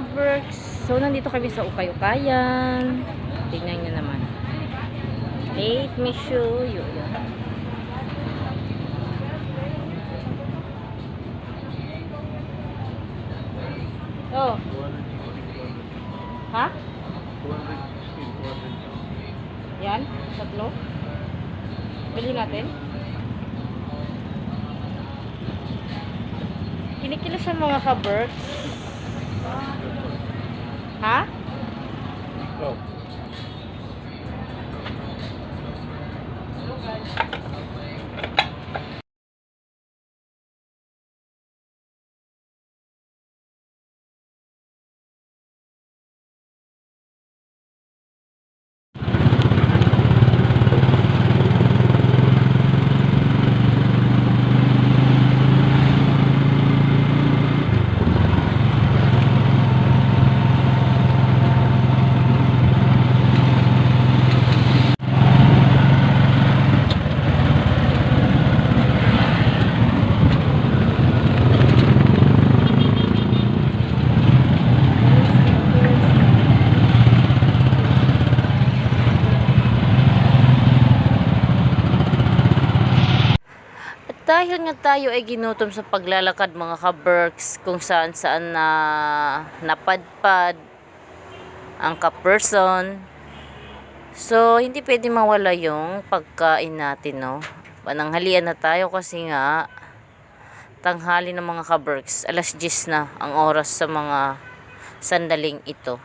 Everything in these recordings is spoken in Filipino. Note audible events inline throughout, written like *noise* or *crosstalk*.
ka-Berks. So, nandito kami sa Ukay-Ukayan. Tingnan nyo naman. Let me show you. Oh. Ha? Yan? Tatlo? Bili natin? Kinikilos sa mga ka-Berks. Ha? Oh. Dahil nga tayo ay ginutom sa paglalakad mga ka-Berks kung saan saan na napadpad ang ka-person. So, hindi pwede mawala yung pagkain natin, no? Pananghalian na tayo kasi nga tanghali ng mga ka-Berks. Alas 10 na ang oras sa mga sandaling ito.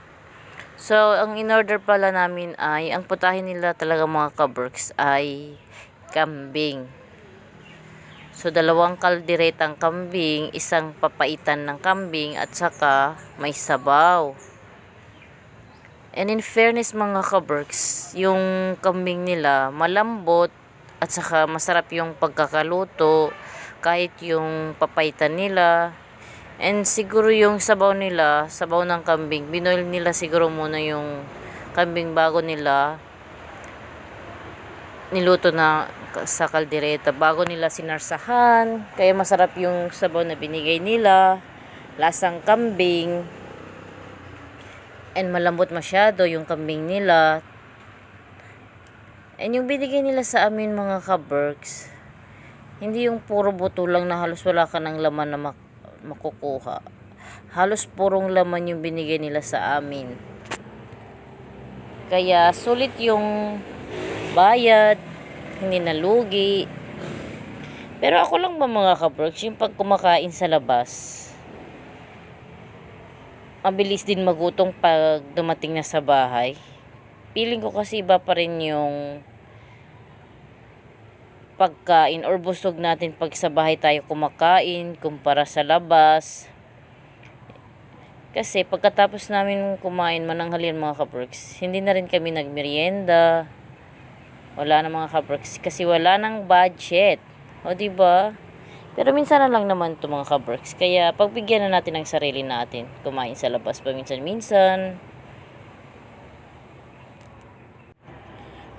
So, ang in-order pala namin ay, ang putahin nila talaga mga ka-Berks ay kambing. So, dalawang kalderetang kambing, isang papaitan ng kambing, at saka may sabaw. And in fairness mga kaberks, yung kambing nila malambot at saka masarap yung pagkakaluto kahit yung papaitan nila. And siguro yung sabaw nila, sabaw ng kambing, binoil nila siguro muna yung kambing bago nila niluto na sa kaldereta bago nila sinarsahan. Kaya masarap yung sabaw na binigay nila. Lasang kambing. And malambot masyado yung kambing nila. And yung binigay nila sa amin mga kaberks, hindi yung puro buto lang na halos wala ka ng laman na mak- makukuha. Halos purong laman yung binigay nila sa amin. Kaya sulit yung bayad, hindi nalugi. Pero ako lang ba mga kaberks, yung pag kumakain sa labas, mabilis din magutong pag dumating na sa bahay. Feeling ko kasi iba pa rin yung pagkain or busog natin pag sa bahay tayo kumakain kumpara sa labas. Kasi pagkatapos namin kumain mananghalian mga kaberks, hindi na rin kami nagmerienda. Wala na mga kaberks kasi wala nang budget. O di ba? Pero minsan na lang naman to mga kaberks. Kaya pagbigyan na natin ng sarili natin. Kumain sa labas paminsan-minsan.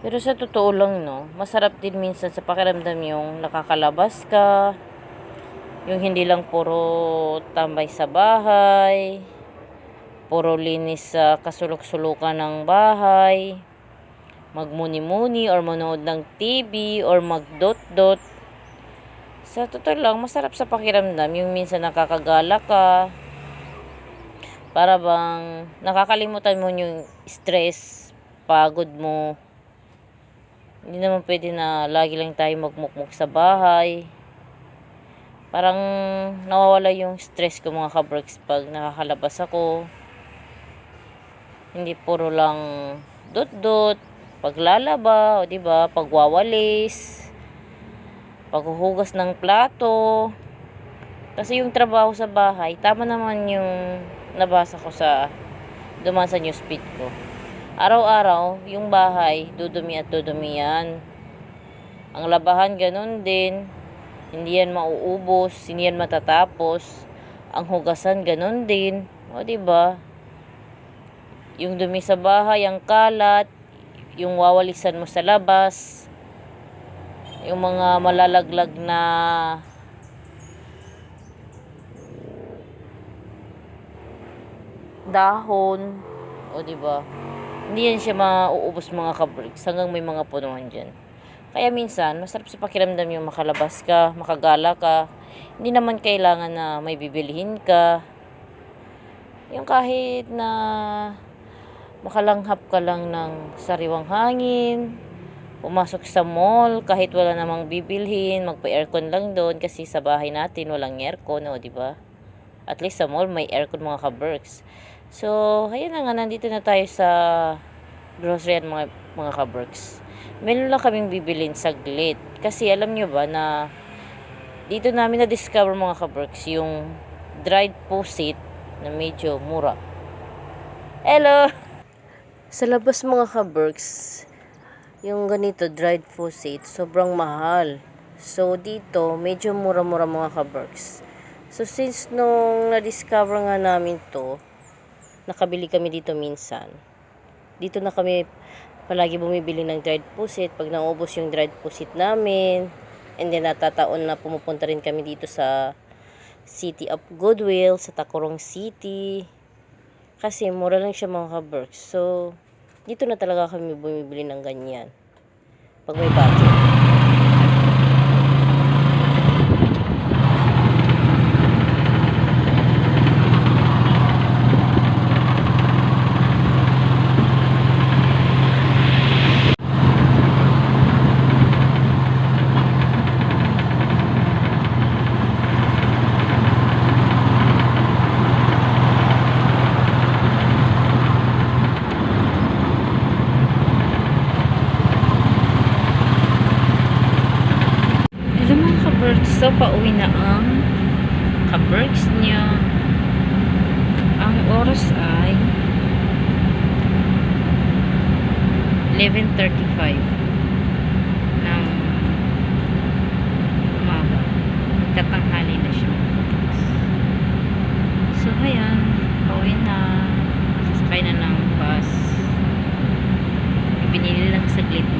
Pero sa totoo lang no, masarap din minsan sa pakiramdam yung nakakalabas ka. Yung hindi lang puro tambay sa bahay. Puro linis sa kasulok-sulukan ng bahay magmuni-muni or manood ng TV or magdot-dot. Sa totoo lang, masarap sa pakiramdam yung minsan nakakagala ka. Para bang nakakalimutan mo yung stress, pagod mo. Hindi naman pwede na lagi lang tayo magmukmuk sa bahay. Parang nawawala yung stress ko mga kabricks pag nakakalabas ako. Hindi puro lang dot-dot, paglalaba, o di ba, pagwawalis, paghuhugas ng plato. Kasi yung trabaho sa bahay, tama naman yung nabasa ko sa duman sa newsfeed ko. Araw-araw, yung bahay, dudumi at dudumi yan. Ang labahan, ganun din. Hindi yan mauubos, hindi yan matatapos. Ang hugasan, ganun din. O, ba? Yung dumi sa bahay, ang kalat, yung wawalisan mo sa labas, yung mga malalaglag na dahon. O, di ba? Hindi yan siya mauubos mga kabricks hanggang may mga punuan dyan. Kaya minsan, masarap sa pakiramdam yung makalabas ka, makagala ka. Hindi naman kailangan na may bibilihin ka. Yung kahit na makalanghap ka lang ng sariwang hangin, pumasok sa mall kahit wala namang bibilhin, magpa-aircon lang doon kasi sa bahay natin walang aircon, o di ba? At least sa mall may aircon mga ka-berks. So, ayun na nga, nandito na tayo sa grocery mga, mga ka-berks. Meron lang kaming bibilin saglit. Kasi alam nyo ba na dito namin na-discover mga ka-berks yung dried pusit na medyo mura. Hello! *laughs* Sa labas mga ka-berks, yung ganito, dried pusit, sobrang mahal. So, dito, medyo mura-mura mga ka-berks. So, since nung na-discover nga namin to, nakabili kami dito minsan. Dito na kami palagi bumibili ng dried pusit. Pag naubos yung dried pusit namin, and then natataon na pumupunta rin kami dito sa City of Goodwill, sa Tacorong City. Kasi mura lang siya mga ka-berks. So, dito na talaga kami bumibili ng ganyan. Pag may budget. So, pauwi na ang kabergs niya. Ang oras ay 11.35 ng umaga. Magkatanghali na siya. So, ayan. Pauwi na. Sasakay na ng bus. Binili lang saglit